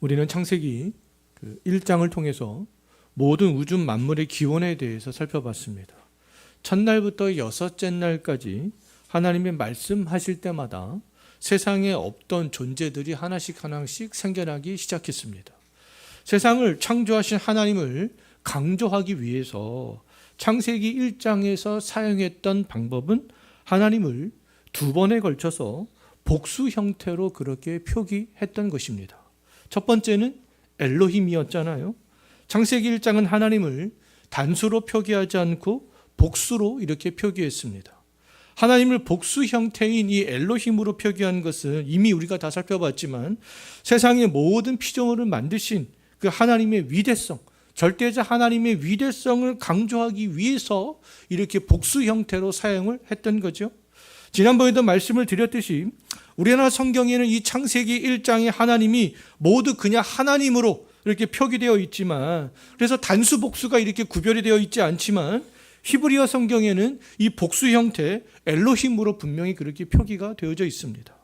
우리는 창세기 1장을 통해서 모든 우주 만물의 기원에 대해서 살펴봤습니다. 첫날부터 여섯째 날까지 하나님의 말씀하실 때마다 세상에 없던 존재들이 하나씩 하나씩 생겨나기 시작했습니다. 세상을 창조하신 하나님을 강조하기 위해서 창세기 1장에서 사용했던 방법은 하나님을 두 번에 걸쳐서 복수 형태로 그렇게 표기했던 것입니다. 첫 번째는 엘로힘이었잖아요. 창세기 1장은 하나님을 단수로 표기하지 않고 복수로 이렇게 표기했습니다. 하나님을 복수 형태인 이 엘로힘으로 표기한 것은 이미 우리가 다 살펴봤지만 세상의 모든 피조물을 만드신 그 하나님의 위대성, 절대자 하나님의 위대성을 강조하기 위해서 이렇게 복수 형태로 사용을 했던 거죠. 지난번에도 말씀을 드렸듯이 우리나라 성경에는 이 창세기 1장에 하나님이 모두 그냥 하나님으로 이렇게 표기되어 있지만 그래서 단수 복수가 이렇게 구별이 되어 있지 않지만 히브리어 성경에는 이 복수 형태 엘로힘으로 분명히 그렇게 표기가 되어져 있습니다.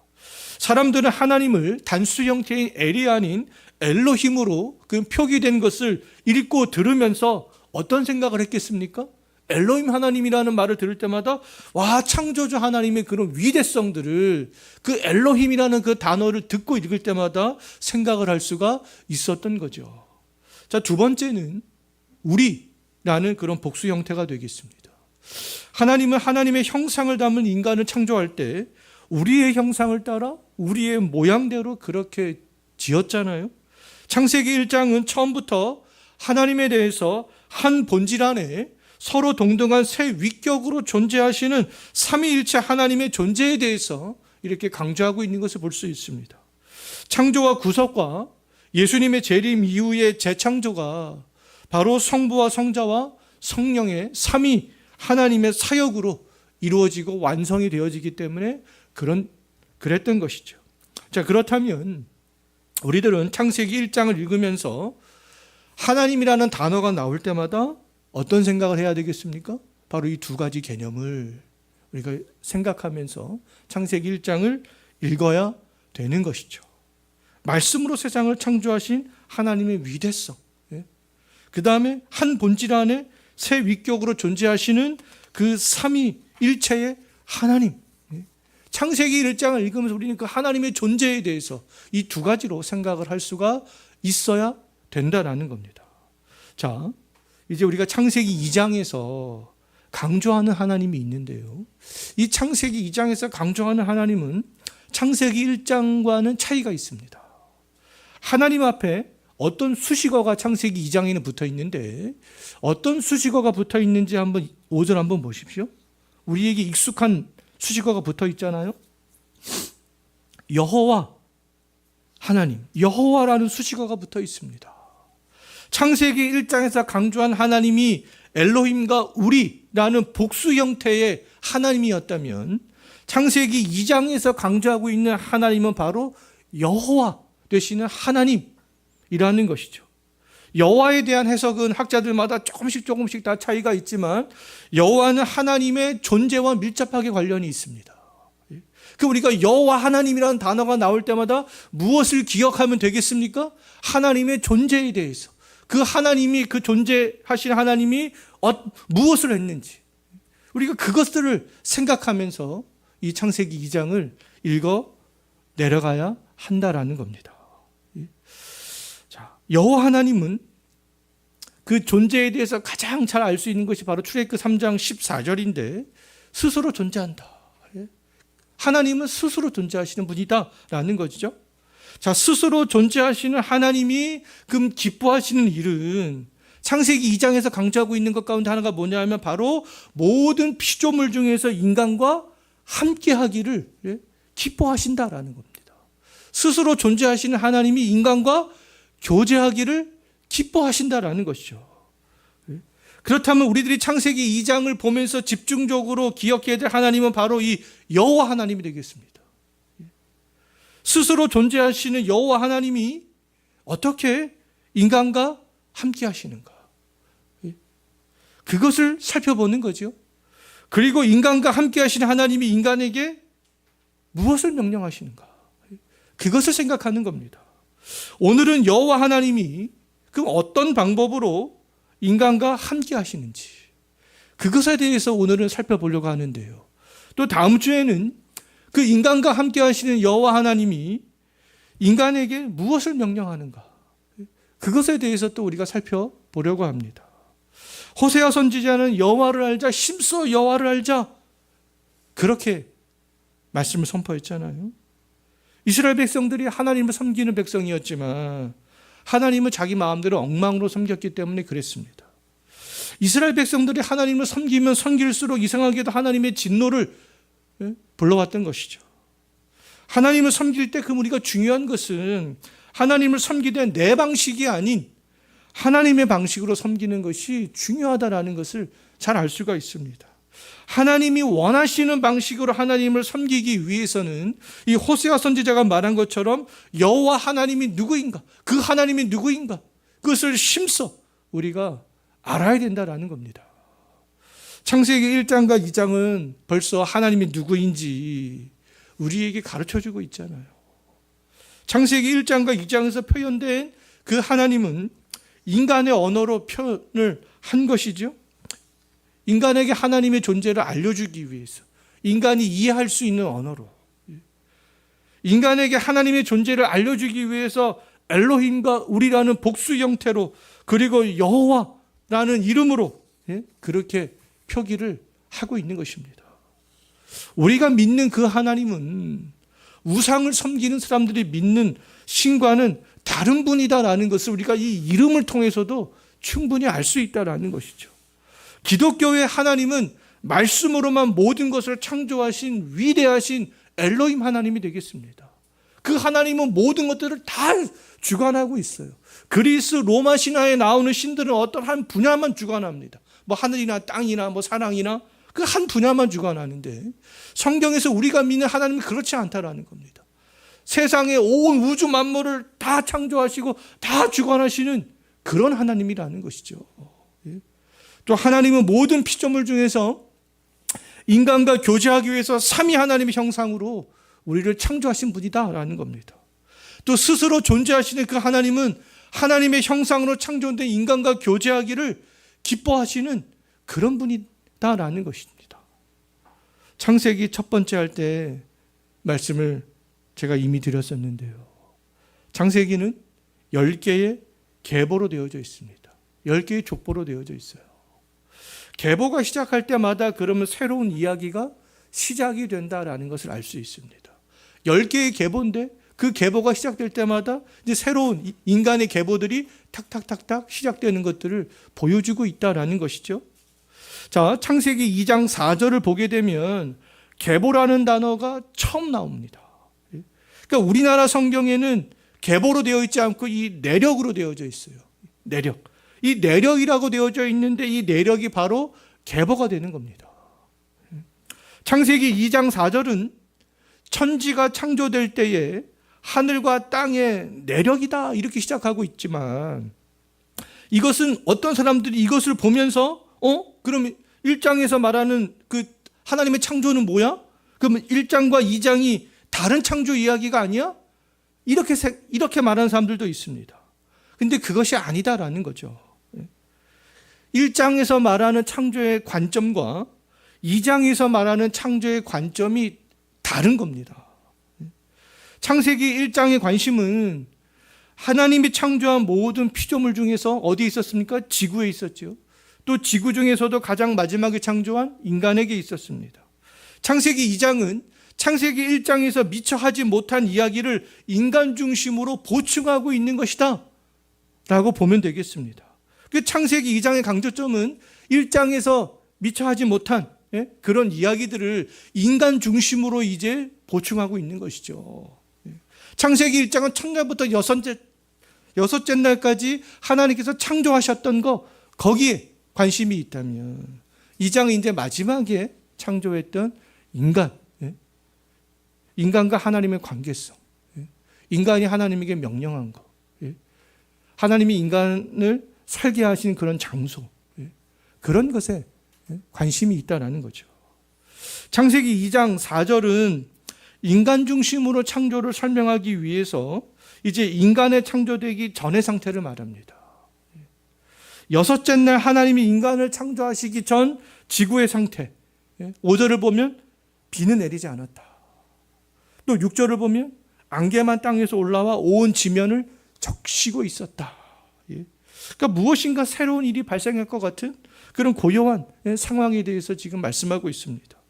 사람들은 하나님을 단수 형태인 엘이 아닌 엘로힘으로 그 표기된 것을 읽고 들으면서 어떤 생각을 했겠습니까? 엘로힘 하나님이라는 말을 들을 때마다 와 창조주 하나님의 그런 위대성들을 그 엘로힘이라는 그 단어를 듣고 읽을 때마다 생각을 할 수가 있었던 거죠. 자, 두 번째는 우리라는 그런 복수 형태가 되겠습니다. 하나님은 하나님의 형상을 담은 인간을 창조할 때 우리의 형상을 따라 우리의 모양대로 그렇게 지었잖아요. 창세기 1장은 처음부터 하나님에 대해서 한 본질 안에 서로 동등한 새 위격으로 존재하시는 삼위일체 하나님의 존재에 대해서 이렇게 강조하고 있는 것을 볼 수 있습니다. 창조와 구속과 예수님의 재림 이후의 재창조가 바로 성부와 성자와 성령의 삼위 하나님의 사역으로 이루어지고 완성이 되어지기 때문에 그런 그랬던 것이죠. 자, 그렇다면 우리들은 창세기 1장을 읽으면서 하나님이라는 단어가 나올 때마다 어떤 생각을 해야 되겠습니까? 바로 이 두 가지 개념을 우리가 생각하면서 창세기 1장을 읽어야 되는 것이죠. 말씀으로 세상을 창조하신 하나님의 위대성. 그 다음에 한 본질 안에 새 위격으로 존재하시는 그 삼위 일체의 하나님. 예. 창세기 1장을 읽으면서 우리는 그 하나님의 존재에 대해서 이 두 가지로 생각을 할 수가 있어야 된다라는 겁니다. 자, 이제 우리가 창세기 2장에서 강조하는 하나님이 있는데요. 이 창세기 2장에서 강조하는 하나님은 창세기 1장과는 차이가 있습니다. 하나님 앞에 어떤 수식어가 창세기 2장에는 붙어 있는데 어떤 수식어가 붙어 있는지 한번 5절 한번 보십시오. 우리에게 익숙한 수식어가 붙어 있잖아요. 여호와 하나님, 여호와라는 수식어가 붙어 있습니다. 창세기 1장에서 강조한 하나님이 엘로힘과 우리라는 복수 형태의 하나님이었다면 창세기 2장에서 강조하고 있는 하나님은 바로 여호와 되시는 하나님이라는 것이죠. 여호와에 대한 해석은 학자들마다 조금씩 조금씩 다 차이가 있지만 여호와는 하나님의 존재와 밀접하게 관련이 있습니다. 그 우리가 여호와 하나님이라는 단어가 나올 때마다 무엇을 기억하면 되겠습니까? 하나님의 존재에 대해서 그 하나님이 그 존재하신 하나님이 어, 무엇을 했는지 우리가 그것들을 생각하면서 이 창세기 2장을 읽어 내려가야 한다라는 겁니다. 자, 여호와 하나님은 그 존재에 대해서 가장 잘 알 수 있는 것이 바로 출애굽 3장 14절인데 스스로 존재한다. 하나님은 스스로 존재하시는 분이다라는 것이죠. 자, 스스로 존재하시는 하나님이 금 기뻐하시는 일은 창세기 2장에서 강조하고 있는 것 가운데 하나가 뭐냐 하면 바로 모든 피조물 중에서 인간과 함께 하기를 예, 기뻐하신다라는 겁니다. 스스로 존재하시는 하나님이 인간과 교제하기를 기뻐하신다라는 것이죠. 예. 그렇다면 우리들이 창세기 2장을 보면서 집중적으로 기억해야 될 하나님은 바로 이 여호와 하나님이 되겠습니다. 예. 스스로 존재하시는 여호와 하나님이 어떻게 인간과 함께 하시는가? 그것을 살펴보는 거죠. 그리고 인간과 함께 하시는 하나님이 인간에게 무엇을 명령하시는가? 그것을 생각하는 겁니다. 오늘은 여호와 하나님이 그 어떤 방법으로 인간과 함께 하시는지 그것에 대해서 오늘은 살펴보려고 하는데요. 또 다음 주에는 그 인간과 함께 하시는 여호와 하나님이 인간에게 무엇을 명령하는가 그것에 대해서 또 우리가 살펴보려고 합니다. 호세아 선지자는 여호와를 알자 힘써 여호와를 알자 그렇게 말씀을 선포했잖아요. 이스라엘 백성들이 하나님을 섬기는 백성이었지만 하나님은 자기 마음대로 엉망으로 섬겼기 때문에 그랬습니다. 이스라엘 백성들이 하나님을 섬기면 섬길수록 이상하게도 하나님의 진노를 예, 불러왔던 것이죠. 하나님을 섬길 때 그 우리가 중요한 것은 하나님을 섬기되 내 방식이 아닌 하나님의 방식으로 섬기는 것이 중요하다라는 것을 잘 알 수가 있습니다. 하나님이 원하시는 방식으로 하나님을 섬기기 위해서는 이 호세아 선지자가 말한 것처럼 여호와 하나님이 누구인가? 그 하나님이 누구인가? 그것을 심써 우리가 알아야 된다라는 겁니다. 창세기 1장과 2장은 벌써 하나님이 누구인지 우리에게 가르쳐 주고 있잖아요. 창세기 1장과 2장에서 표현된 그 하나님은 인간의 언어로 표현을 한 것이죠. 인간에게 하나님의 존재를 알려주기 위해서 인간이 이해할 수 있는 언어로 인간에게 하나님의 존재를 알려주기 위해서 엘로힘과 우리라는 복수 형태로 그리고 여호와라는 이름으로 예? 그렇게 표기를 하고 있는 것입니다. 우리가 믿는 그 하나님은 우상을 섬기는 사람들이 믿는 신과는 다른 분이다라는 것을 우리가 이 이름을 통해서도 충분히 알 수 있다라는 것이죠. 기독교의 하나님은 말씀으로만 모든 것을 창조하신 위대하신 엘로힘 하나님이 되겠습니다. 그 하나님은 모든 것들을 다 주관하고 있어요. 그리스 로마 신화에 나오는 신들은 어떤 한 분야만 주관합니다. 뭐 하늘이나 땅이나 뭐 사랑이나 그 한 분야만 주관하는데 성경에서 우리가 믿는 하나님은 그렇지 않다라는 겁니다. 세상의 온 우주 만물을 다 창조하시고 다 주관하시는 그런 하나님이라는 것이죠. 예. 또 하나님은 모든 피조물 중에서 인간과 교제하기 위해서 삼위 하나님의 형상으로 우리를 창조하신 분이다라는 겁니다. 또 스스로 존재하시는 그 하나님은 하나님의 형상으로 창조된 인간과 교제하기를 기뻐하시는 그런 분이다라는 것입니다. 창세기 첫 번째 할 때 말씀을 제가 이미 드렸었는데요. 창세기는 10개의 계보로 되어져 있습니다. 10개의 족보로 되어져 있어요. 계보가 시작할 때마다 그러면 새로운 이야기가 시작이 된다라는 것을 알 수 있습니다. 10개의 계보인데 그 계보가 시작될 때마다 이제 새로운 인간의 계보들이 탁탁탁탁 시작되는 것들을 보여주고 있다라는 것이죠. 자, 창세기 2장 4절을 보게 되면 계보라는 단어가 처음 나옵니다. 그러니까 우리나라 성경에는 계보로 되어 있지 않고 이 내력으로 되어져 있어요. 내력. 이 내력이라고 되어져 있는데 이 내력이 바로 계보가 되는 겁니다. 창세기 2장 4절은 천지가 창조될 때에 하늘과 땅의 내력이다 이렇게 시작하고 있지만 이것은 어떤 사람들이 이것을 보면서 어 그러면 1장에서 말하는 그 하나님의 창조는 뭐야? 그러면 1장과 2장이 다른 창조 이야기가 아니야? 이렇게 이렇게 말하는 사람들도 있습니다. 근데 그것이 아니다라는 거죠. 1장에서 말하는 창조의 관점과 2장에서 말하는 창조의 관점이 다른 겁니다. 창세기 1장의 관심은 하나님이 창조한 모든 피조물 중에서 어디에 있었습니까? 지구에 있었죠. 또 지구 중에서도 가장 마지막에 창조한 인간에게 있었습니다. 창세기 2장은 창세기 1장에서 미처 하지 못한 이야기를 인간 중심으로 보충하고 있는 것이다. 라고 보면 되겠습니다. 그 창세기 2장의 강조점은 1장에서 미처 하지 못한 예? 그런 이야기들을 인간 중심으로 이제 보충하고 있는 것이죠. 예. 창세기 1장은 첫날부터 여섯째, 여섯째 날까지 하나님께서 창조하셨던 거, 거기에 관심이 있다면, 2장은 이제 마지막에 창조했던 인간, 예? 인간과 하나님의 관계성, 인간이 하나님에게 명령한 거, 하나님이 인간을 살게 하신 그런 장소, 그런 것에 관심이 있다라는 거죠. 창세기 2장 4절은 인간 중심으로 창조를 설명하기 위해서 이제 인간의 창조되기 전의 상태를 말합니다. 여섯째 날 하나님이 인간을 창조하시기 전 지구의 상태. 5절을 보면 비는 내리지 않았다. 또 6절을 보면 안개만 땅에서 올라와 온 지면을 적시고 있었다. 예. 그러니까 무엇인가 새로운 일이 발생할 것 같은 그런 고요한 예, 상황에 대해서 지금 말씀하고 있습니다.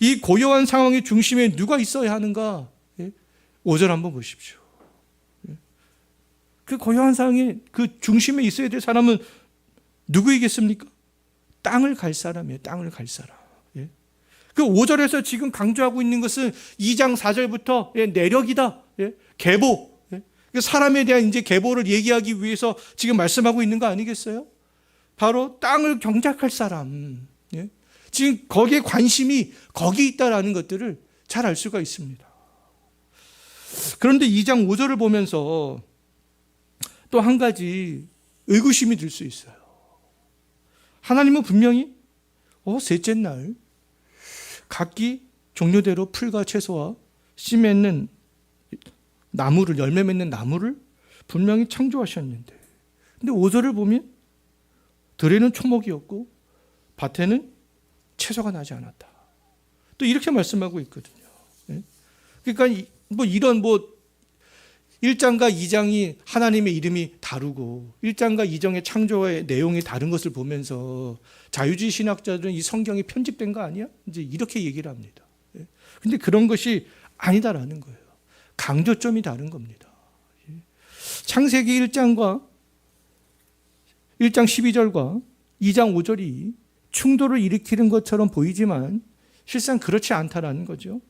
이 고요한 상황의 중심에 누가 있어야 하는가? 5절 한번 보십시오. 예. 그 고요한 상황에 그 중심에 있어야 될 사람은 누구이겠습니까? 땅을 갈 사람이에요. 땅을 갈 사람. 예. 그 5절에서 지금 강조하고 있는 것은 2장 4절부터 예, 내력이다. 예. 계보. 예. 그 사람에 대한 이제 계보를 얘기하기 위해서 지금 말씀하고 있는 거 아니겠어요? 바로 땅을 경작할 사람. 예. 지금 거기에 관심이 거기 있다라는 것들을 잘 알 수가 있습니다. 그런데 2장 5절을 보면서 또 한 가지 의구심이 들 수 있어요. 하나님은 분명히 어, 셋째 날 각기 종류대로 풀과 채소와 씨 맺는 나무를 열매 맺는 나무를 분명히 창조하셨는데 근데 5절을 보면 들에는 초목이었고 밭에는 채소가 나지 않았다. 또 이렇게 말씀하고 있거든요. 예? 그러니까 이- 뭐 이런 뭐 1장과 2장이 하나님의 이름이 다르고 1장과 2장의 창조의 내용이 다른 것을 보면서 자유주의 신학자들은 이 성경이 편집된 거 아니야? 이제 이렇게 얘기를 합니다. 예. 근데 그런 것이 아니다라는 거예요. 강조점이 다른 겁니다. 예. 창세기 1장과 1장 12절과 2장 5절이 충돌을 일으키는 것처럼 보이지만 실상 그렇지 않다라는 거죠.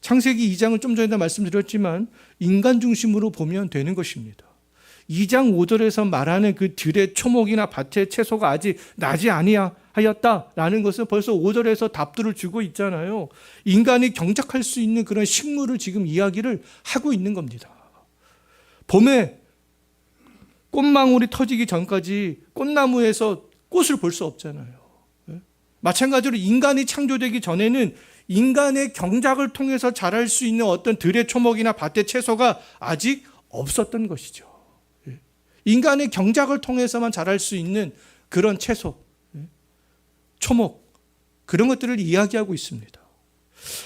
창세기 2장은 좀 전에도 말씀드렸지만 인간 중심으로 보면 되는 것입니다. 2장 5절에서 말하는 그 들의 초목이나 밭의 채소가 아직 나지 아니하였다라는 것은 벌써 5절에서 답들을 주고 있잖아요. 인간이 경작할 수 있는 그런 식물을 지금 이야기를 하고 있는 겁니다. 봄에 꽃망울이 터지기 전까지 꽃나무에서 꽃을 볼 수 없잖아요. 예? 마찬가지로 인간이 창조되기 전에는 인간의 경작을 통해서 자랄 수 있는 어떤 들의 초목이나 밭의 채소가 아직 없었던 것이죠. 예. 인간의 경작을 통해서만 자랄 수 있는 그런 채소, 예. 초목, 그런 것들을 이야기하고 있습니다.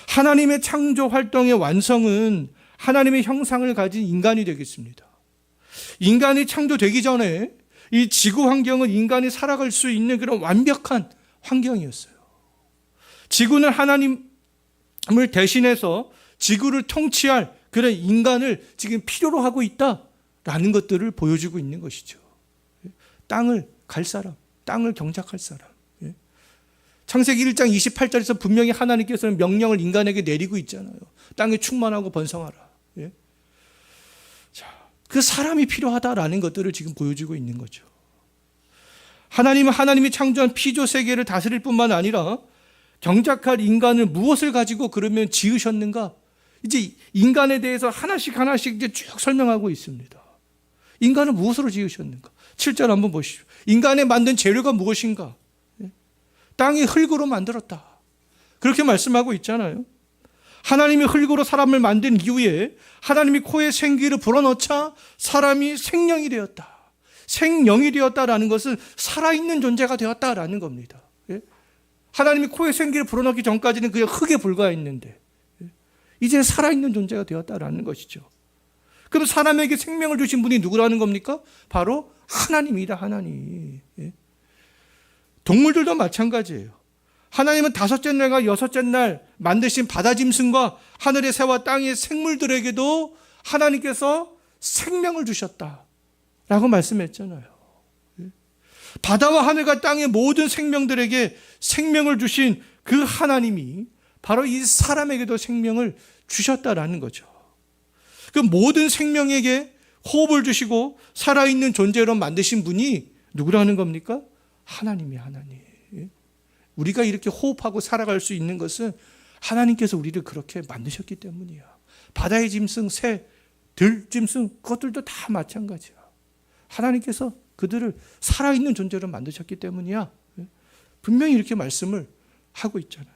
하나님의 창조 활동의 완성은 하나님의 형상을 가진 인간이 되겠습니다. 인간이 창조되기 전에 이 지구 환경은 인간이 살아갈 수 있는 그런 완벽한 환경이었어요. 지구는 하나님을 대신해서 지구를 통치할 그런 인간을 지금 필요로 하고 있다라는 것들을 보여주고 있는 것이죠. 땅을 갈 사람, 땅을 경작할 사람. 예. 창세기 1장 28절에서 분명히 하나님께서는 명령을 인간에게 내리고 있잖아요. 땅에 충만하고 번성하라. 예. 자, 그 사람이 필요하다라는 것들을 지금 보여주고 있는 거죠. 하나님은 하나님이 창조한 피조 세계를 다스릴 뿐만 아니라 경작할 인간을 무엇을 가지고 그러면 지으셨는가? 이제 인간에 대해서 하나씩 하나씩 이제 쭉 설명하고 있습니다. 인간을 무엇으로 지으셨는가? 7절 한번 보시죠. 인간의 만든 재료가 무엇인가? 예? 땅이 흙으로 만들었다. 그렇게 말씀하고 있잖아요. 하나님이 흙으로 사람을 만든 이후에 하나님이 코에 생기를 불어넣자 사람이 생명이 되었다. 생명이 되었다라는 것은 살아있는 존재가 되었다라는 겁니다. 예? 하나님이 코에 생기를 불어넣기 전까지는 그냥 흙에 불과했는데 예? 이제 살아있는 존재가 되었다라는 것이죠. 그럼 사람에게 생명을 주신 분이 누구라는 겁니까? 바로 하나님이다 하나님. 예? 동물들도 마찬가지예요. 하나님은 다섯째 날과 여섯째 날 만드신 바다 짐승과 하늘의 새와 땅의 생물들에게도 하나님께서 생명을 주셨다. 라고 말씀했잖아요. 예? 바다와 하늘과 땅의 모든 생명들에게 생명을 주신 그 하나님이 바로 이 사람에게도 생명을 주셨다라는 거죠. 그 모든 생명에게 호흡을 주시고 살아있는 존재로 만드신 분이 누구라는 겁니까? 하나님이 하나님. 예? 우리가 이렇게 호흡하고 살아갈 수 있는 것은 하나님께서 우리를 그렇게 만드셨기 때문이야. 바다의 짐승, 새, 들 짐승, 그것들도 다 마찬가지야. 하나님께서 그들을 살아있는 존재로 만드셨기 때문이야. 예? 분명히 이렇게 말씀을 하고 있잖아요.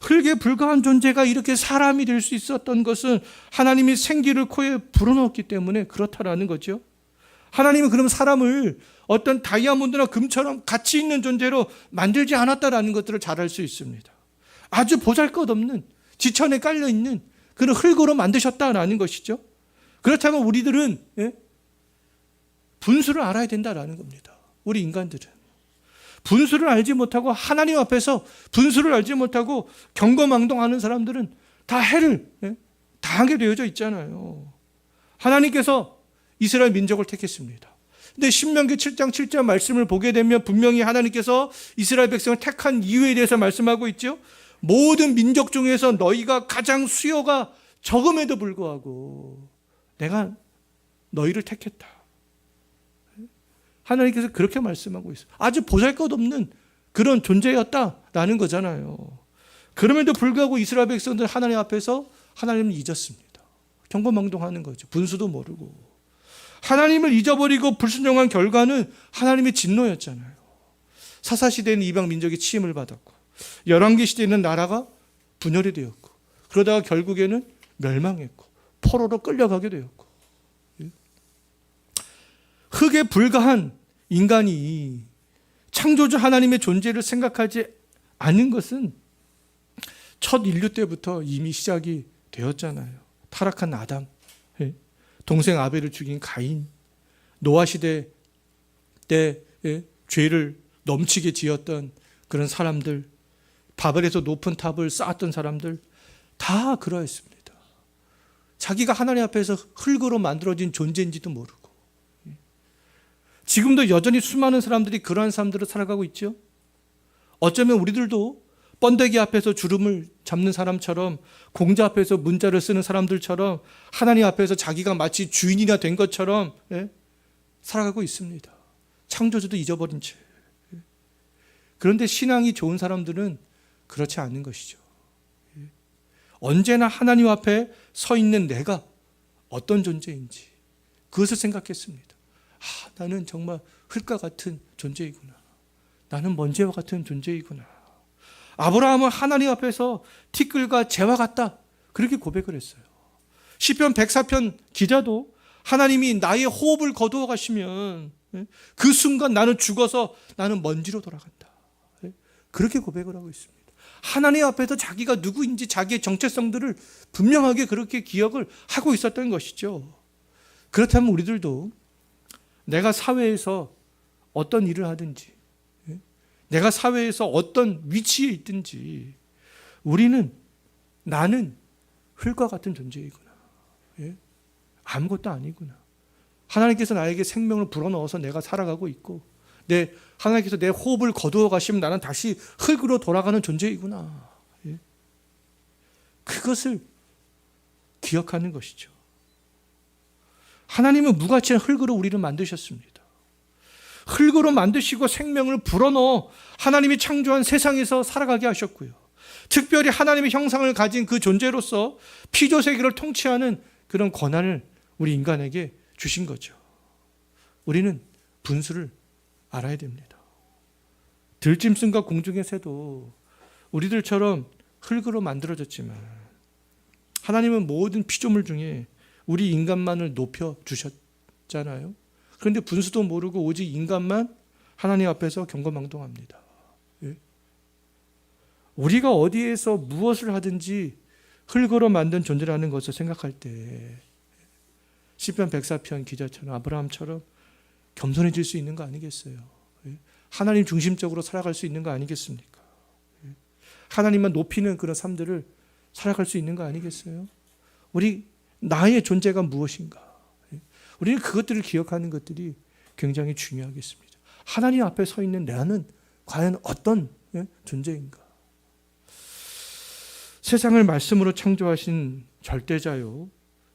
흙에 불과한 존재가 이렇게 사람이 될 수 있었던 것은 하나님이 생기를 코에 불어넣었기 때문에 그렇다라는 거죠. 하나님은 그럼 사람을 어떤 다이아몬드나 금처럼 가치 있는 존재로 만들지 않았다라는 것들을 잘 알 수 있습니다. 아주 보잘 것 없는 지천에 깔려 있는 그런 흙으로 만드셨다라는 것이죠. 그렇다면 우리들은 예? 분수를 알아야 된다라는 겁니다. 우리 인간들은 분수를 알지 못하고 하나님 앞에서 분수를 알지 못하고 경거망동하는 사람들은 다 해를 예? 당하게 되어져 있잖아요. 하나님께서 이스라엘 민족을 택했습니다. 근데 신명기 7장 7절 말씀을 보게 되면 분명히 하나님께서 이스라엘 백성을 택한 이유에 대해서 말씀하고 있죠. 모든 민족 중에서 너희가 가장 수요가 적음에도 불구하고 내가 너희를 택했다. 하나님께서 그렇게 말씀하고 있어요. 아주 보잘것없는 그런 존재였다라는 거잖아요. 그럼에도 불구하고 이스라엘 백성들 하나님 앞에서 하나님을 잊었습니다. 경고망동하는 거죠. 분수도 모르고. 하나님을 잊어버리고 불순종한 결과는 하나님의 진노였잖아요. 사사 시대는 이방 민족이 치임을 받았고 열왕기 시대는 나라가 분열이 되었고 그러다가 결국에는 멸망했고 포로로 끌려가게 되었고 예. 흙에 불과한 인간이 창조주 하나님의 존재를 생각하지 않는 것은 첫 인류 때부터 이미 시작이 되었잖아요. 타락한 아담, 예. 동생 아벨을 죽인 가인, 노아 시대 때 예, 죄를 넘치게 지었던 그런 사람들, 바벨에서 높은 탑을 쌓았던 사람들 다 그러했습니다. 자기가 하나님 앞에서 흙으로 만들어진 존재인지도 모르고 지금도 여전히 수많은 사람들이 그러한 삶들을 살아가고 있죠. 어쩌면 우리들도 번데기 앞에서 주름을 잡는 사람처럼 공자 앞에서 문자를 쓰는 사람들처럼 하나님 앞에서 자기가 마치 주인이나 된 것처럼 예? 살아가고 있습니다. 창조주도 잊어버린 채. 예. 그런데 신앙이 좋은 사람들은 그렇지 않은 것이죠. 예. 언제나 하나님 앞에 서 있는 내가 어떤 존재인지 그것을 생각했습니다. 아, 나는 정말 흙과 같은 존재이구나. 나는 먼지와 같은 존재이구나. 아브라함은 하나님 앞에서 티끌과 재와 같다. 그렇게 고백을 했어요. 시편 104편 기자도 하나님이 나의 호흡을 거두어 가시면 예, 그 순간 나는 죽어서 나는 먼지로 돌아간다. 예, 그렇게 고백을 하고 있습니다. 하나님 앞에서 자기가 누구인지 자기의 정체성들을 분명하게 그렇게 기억을 하고 있었던 것이죠. 그렇다면 우리들도 내가 사회에서 어떤 일을 하든지, 예, 내가 사회에서 어떤 위치에 있든지, 우리는 나는 흙과 같은 존재이구나. 예? 아무것도 아니구나. 하나님께서 나에게 생명을 불어넣어서 내가 살아가고 있고, 내 하나님께서 내 호흡을 거두어 가시면 나는 다시 흙으로 돌아가는 존재이구나. 예? 그것을 기억하는 것이죠. 하나님은 무가치한 흙으로 우리를 만드셨습니다. 흙으로 만드시고 생명을 불어넣어 하나님이 창조한 세상에서 살아가게 하셨고요. 특별히 하나님의 형상을 가진 그 존재로서 피조 세계를 통치하는 그런 권한을 우리 인간에게 주신 거죠. 우리는 분수를 알아야 됩니다. 들짐승과 공중의 새도 우리들처럼 흙으로 만들어졌지만 하나님은 모든 피조물 중에 우리 인간만을 높여 주셨잖아요. 그런데 분수도 모르고 오직 인간만 하나님 앞에서 경거망동합니다. 예? 우리가 어디에서 무엇을 하든지 흙으로 만든 존재라는 것을 생각할 때 시편 104편 기자처럼 아브라함처럼 겸손해질 수 있는 거 아니겠어요? 예? 하나님 중심적으로 살아갈 수 있는 거 아니겠습니까? 예? 하나님만 높이는 그런 삶들을 살아갈 수 있는 거 아니겠어요? 우리 나의 존재가 무엇인가? 예? 우리는 그것들을 기억하는 것들이 굉장히 중요하겠습니다. 하나님 앞에 서 있는 나는 과연 어떤 존재인가? 세상을 말씀으로 창조하신 절대자요,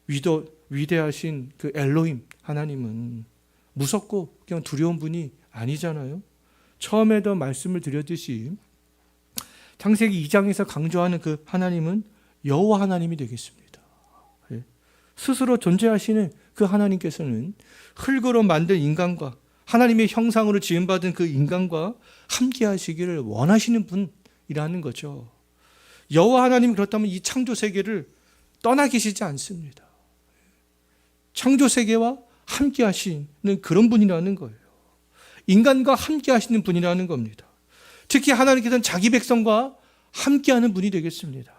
위도, 위대하신 그 엘로힘 하나님은 무섭고 그냥 두려운 분이 아니잖아요. 처음에도 말씀을 드렸듯이 창세기 2장에서 강조하는 그 하나님은 여호와 하나님이 되겠습니다. 예. 스스로 존재하시는 그 하나님께서는 흙으로 만든 인간과 하나님의 형상으로 지음받은 그 인간과 함께 하시기를 원하시는 분이라는 거죠. 여호와 하나님 그렇다면 이 창조 세계를 떠나 계시지 않습니다. 창조 세계와 함께 하시는 그런 분이라는 거예요. 인간과 함께 하시는 분이라는 겁니다. 특히 하나님께서는 자기 백성과 함께 하는 분이 되겠습니다.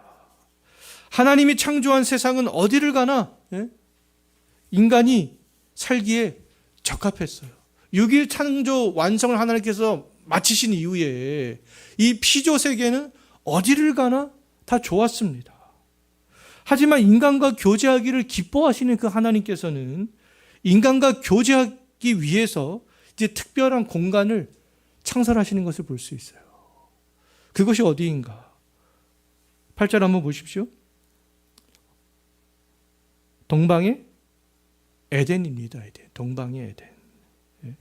하나님이 창조한 세상은 어디를 가나 예? 인간이 살기에 적합했어요. 6일 창조 완성을 하나님께서 마치신 이후에 이 피조 세계는 어디를 가나 다 좋았습니다. 하지만 인간과 교제하기를 기뻐하시는 그 하나님께서는 인간과 교제하기 위해서 이제 특별한 공간을 창설하시는 것을 볼 수 있어요. 그것이 어디인가? 8절 한번 보십시오. 동방의 에덴입니다. 에덴. 동방의 에덴. 예.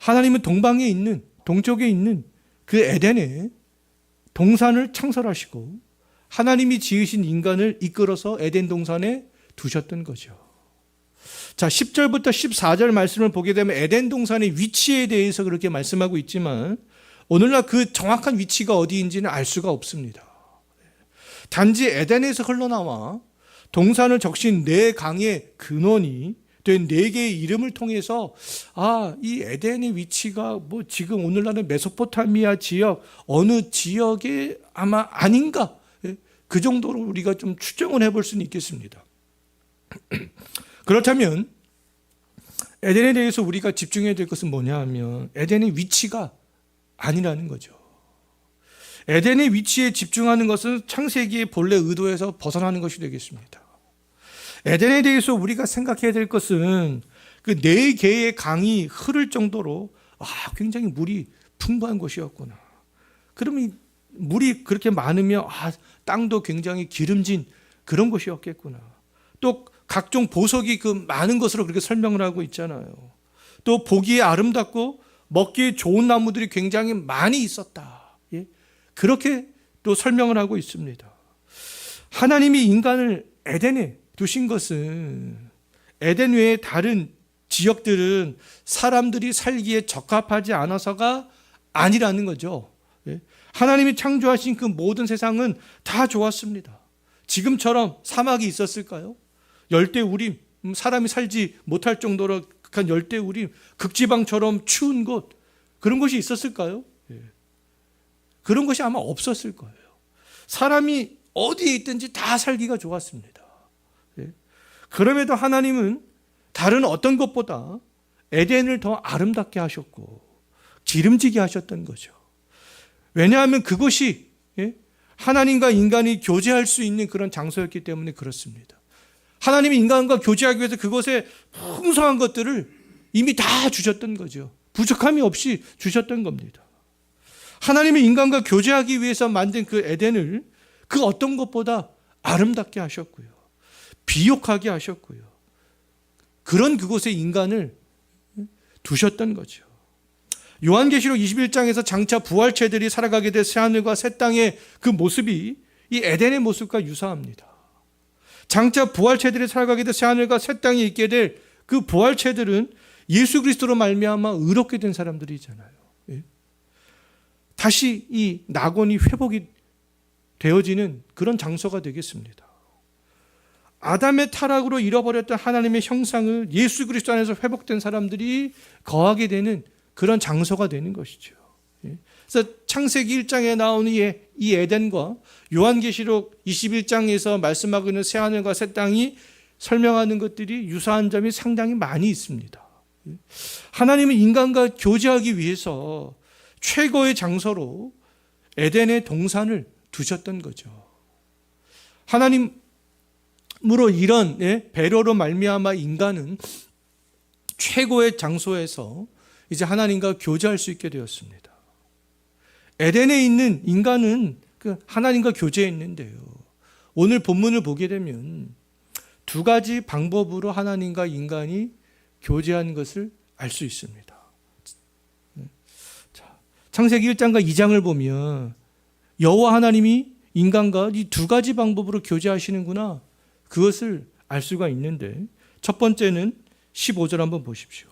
하나님은 동방에 있는 동쪽에 있는 그 에덴에 동산을 창설하시고 하나님이 지으신 인간을 이끌어서 에덴 동산에 두셨던 거죠. 자, 10절부터 14절 말씀을 보게 되면 에덴 동산의 위치에 대해서 그렇게 말씀하고 있지만 오늘날 그 정확한 위치가 어디인지는 알 수가 없습니다. 단지 에덴에서 흘러나와 동산을 적신 네 강의 근원이 된 네 개의 이름을 통해서 아, 이 에덴의 위치가 뭐 지금 오늘날의 메소포타미아 지역 어느 지역에 아마 아닌가 예, 그 정도로 우리가 좀 추정을 해볼 수는 있겠습니다. 그렇다면 에덴에 대해서 우리가 집중해야 될 것은 뭐냐 하면 에덴의 위치가 아니라는 거죠. 에덴의 위치에 집중하는 것은 창세기의 본래 의도에서 벗어나는 것이 되겠습니다. 에덴에 대해서 우리가 생각해야 될 것은 그 네 개의 강이 흐를 정도로 아, 굉장히 물이 풍부한 곳이었구나. 그러면 이 물이 그렇게 많으면 아, 땅도 굉장히 기름진 그런 곳이었겠구나. 또 각종 보석이 그 많은 것으로 그렇게 설명을 하고 있잖아요. 또 보기에 아름답고 먹기에 좋은 나무들이 굉장히 많이 있었다. 예? 그렇게 또 설명을 하고 있습니다. 하나님이 인간을 에덴에 두신 것은 에덴 외의 다른 지역들은 사람들이 살기에 적합하지 않아서가 아니라는 거죠. 예? 하나님이 창조하신 그 모든 세상은 다 좋았습니다. 지금처럼 사막이 있었을까요? 열대 우림, 음, 사람이 살지 못할 정도로 극한 열대 우림, 극지방처럼 추운 곳, 그런 곳이 있었을까요? 예. 그런 것이 아마 없었을 거예요. 사람이 어디에 있든지 다 살기가 좋았습니다. 예. 그럼에도 하나님은 다른 어떤 것보다 에덴을 더 아름답게 하셨고 기름지게 하셨던 거죠. 왜냐하면 그곳이 예? 하나님과 인간이 교제할 수 있는 그런 장소였기 때문에 그렇습니다. 하나님이 인간과 교제하기 위해서 그곳에 풍성한 것들을 이미 다 주셨던 거죠. 부족함이 없이 주셨던 겁니다. 하나님이 인간과 교제하기 위해서 만든 그 에덴을 그 어떤 것보다 아름답게 하셨고요. 비옥하게 하셨고요. 그런 그곳에 인간을 두셨던 거죠. 요한계시록 21장에서 장차 부활체들이 살아가게 될 새하늘과 새 땅의 그 모습이 이 에덴의 모습과 유사합니다. 장차 부활체들이 살아가게 될 새하늘과 새 땅에 있게 될 그 부활체들은 예수 그리스도로 말미암아 의롭게 된 사람들이잖아요. 예? 다시 이 낙원이 회복이 되어지는 그런 장소가 되겠습니다. 아담의 타락으로 잃어버렸던 하나님의 형상을 예수 그리스도 안에서 회복된 사람들이 거하게 되는 그런 장소가 되는 것이죠. 예? 그래서 창세기 1장에 나오는 이 에덴과 요한계시록 21장에서 말씀하고 있는 새하늘과 새 땅이 설명하는 것들이 유사한 점이 상당히 많이 있습니다. 예? 하나님은 인간과 교제하기 위해서 최고의 장소로 에덴의 동산을 두셨던 거죠. 하나님 으로 이런 예, 배려로 말미암아 인간은 최고의 장소에서 이제 하나님과 교제할 수 있게 되었습니다. 에덴에 있는 인간은 그 하나님과 교제했는데요. 오늘 본문을 보게 되면 두 가지 방법으로 하나님과 인간이 교제한 것을 알 수 있습니다. 자, 창세기 1장과 2장을 보면 여호와 하나님이 인간과 이 두 가지 방법으로 교제하시는구나. 그것을 알 수가 있는데 첫 번째는 15절 한번 보십시오.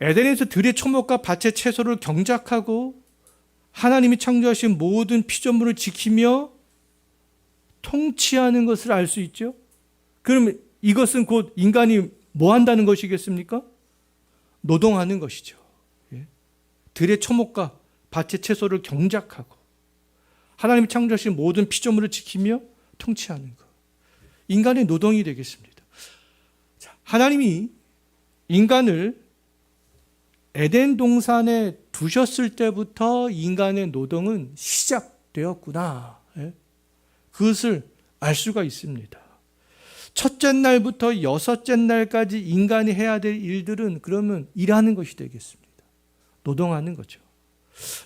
에덴에서 들의 초목과 밭의 채소를 경작하고 하나님이 창조하신 모든 피조물을 지키며 통치하는 것을 알 수 있죠. 그럼 이것은 곧 인간이 뭐 한다는 것이겠습니까? 노동하는 것이죠. 예. 들의 초목과 밭의 채소를 경작하고 하나님이 창조하신 모든 피조물을 지키며 통치하는 것. 인간의 노동이 되겠습니다. 자, 하나님이 인간을 에덴 동산에 두셨을 때부터 인간의 노동은 시작되었구나. 예? 그것을 알 수가 있습니다. 첫째 날부터 여섯째 날까지 인간이 해야 될 일들은 그러면 일하는 것이 되겠습니다. 노동하는 거죠.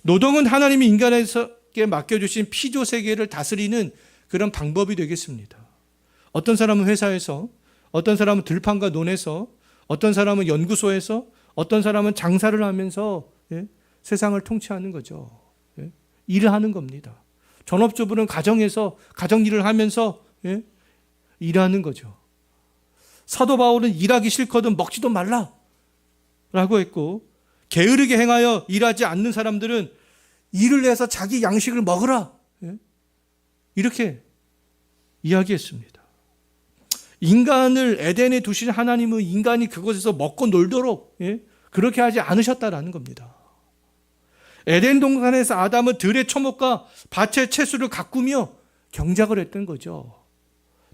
노동은 하나님이 인간에게 맡겨주신 피조 세계를 다스리는 그런 방법이 되겠습니다. 어떤 사람은 회사에서, 어떤 사람은 들판과 논에서, 어떤 사람은 연구소에서, 어떤 사람은 장사를 하면서 예? 세상을 통치하는 거죠. 예? 일을 하는 겁니다. 전업주부는 가정에서 가정 일을 하면서 예? 일하는 거죠. 사도 바울은 일하기 싫거든 먹지도 말라. 라고 했고, 게으르게 행하여 일하지 않는 사람들은 일을 해서 자기 양식을 먹으라. 예? 이렇게 이야기했습니다. 인간을 에덴에 두신 하나님은 인간이 그곳에서 먹고 놀도록 예? 그렇게 하지 않으셨다라는 겁니다. 에덴 동산에서 아담은 들의 초목과 밭의 채수를 가꾸며 경작을 했던 거죠.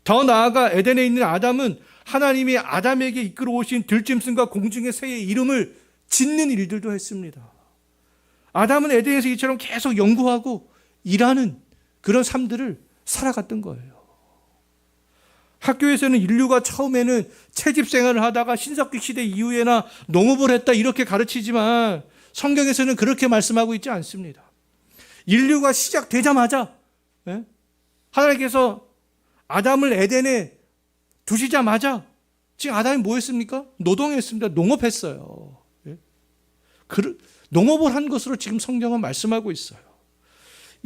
더 나아가 에덴에 있는 아담은 하나님이 아담에게 이끌어 오신 들짐승과 공중의 새의 이름을 짓는 일들도 했습니다. 아담은 에덴에서 이처럼 계속 연구하고 일하는 그런 삶들을 살아갔던 거예요. 학교에서는 인류가 처음에는 채집 생활을 하다가 신석기 시대 이후에나 농업을 했다 이렇게 가르치지만 성경에서는 그렇게 말씀하고 있지 않습니다. 인류가 시작되자마자 예? 하나님께서 아담을 에덴에 두시자마자 지금 아담이 뭐 했습니까? 노동했습니다. 농업했어요. 예? 그, 농업을 한 것으로 지금 성경은 말씀하고 있어요.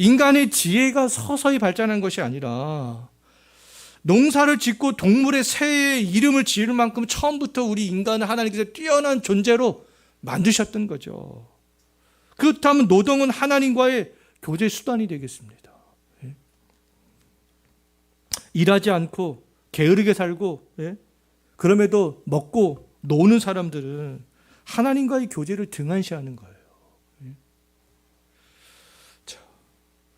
인간의 지혜가 서서히 발전한 것이 아니라 농사를 짓고 동물의 새의 이름을 지을 만큼 처음부터 우리 인간을 하나님께서 뛰어난 존재로 만드셨던 거죠. 그렇다면 노동은 하나님과의 교제 수단이 되겠습니다. 예? 일하지 않고 게으르게 살고 예? 그럼에도 먹고 노는 사람들은 하나님과의 교제를 등한시하는 거예요. 예? 자,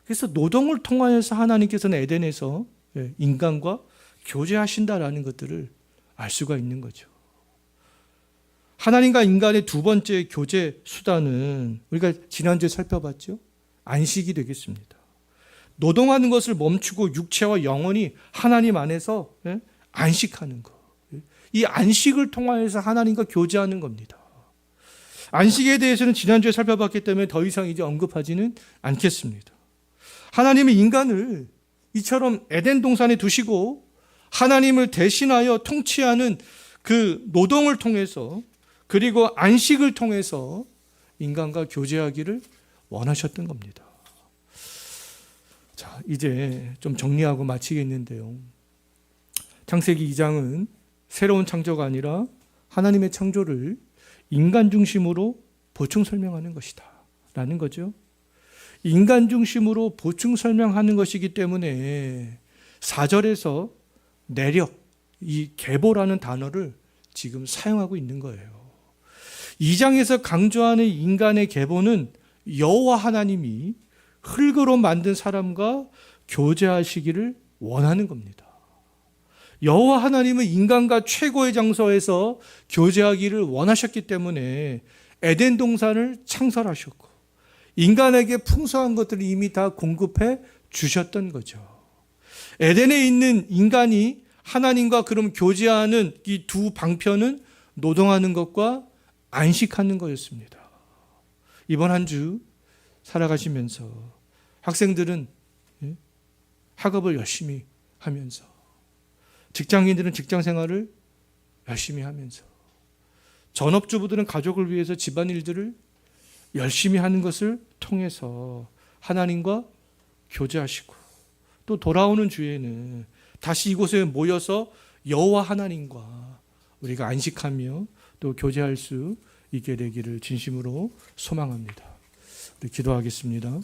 그래서 노동을 통하여서 하나님께서는 에덴에서 예, 인간과 교제하신다라는 것들을 알 수가 있는 거죠. 하나님과 인간의 두 번째 교제 수단은 우리가 지난주에 살펴봤죠. 안식이 되겠습니다. 노동하는 것을 멈추고 육체와 영혼이 하나님 안에서 예, 안식하는 것. 이 안식을 통하여서 하나님과 교제하는 겁니다. 안식에 대해서는 지난주에 살펴봤기 때문에 더 이상 이제 언급하지는 않겠습니다. 하나님은 인간을 이처럼 에덴 동산에 두시고 하나님을 대신하여 통치하는 그 노동을 통해서 그리고 안식을 통해서 인간과 교제하기를 원하셨던 겁니다. 자, 이제 좀 정리하고 마치겠는데요. 창세기 2장은 새로운 창조가 아니라 하나님의 창조를 인간 중심으로 보충 설명하는 것이다. 라는 거죠. 인간 중심으로 보충 설명하는 것이기 때문에 4절에서 내력, 이 계보라는 단어를 지금 사용하고 있는 거예요. 2장에서 강조하는 인간의 계보는 여호와 하나님이 흙으로 만든 사람과 교제하시기를 원하는 겁니다. 여호와 하나님은 인간과 최고의 장소에서 교제하기를 원하셨기 때문에 에덴 동산을 창설하셨고 인간에게 풍성한 것들을 이미 다 공급해 주셨던 거죠. 에덴에 있는 인간이 하나님과 그럼 교제하는 이 두 방편은 노동하는 것과 안식하는 거였습니다. 이번 한 주 살아가시면서 학생들은 예, 학업을 열심히 하면서 직장인들은 직장 생활을 열심히 하면서 전업주부들은 가족을 위해서 집안일들을 열심히 하는 것을 통해서 하나님과 교제하시고 또 돌아오는 주에는 다시 이곳에 모여서 여호와 하나님과 우리가 안식하며 또 교제할 수 있게 되기를 진심으로 소망합니다. 네, 기도하겠습니다.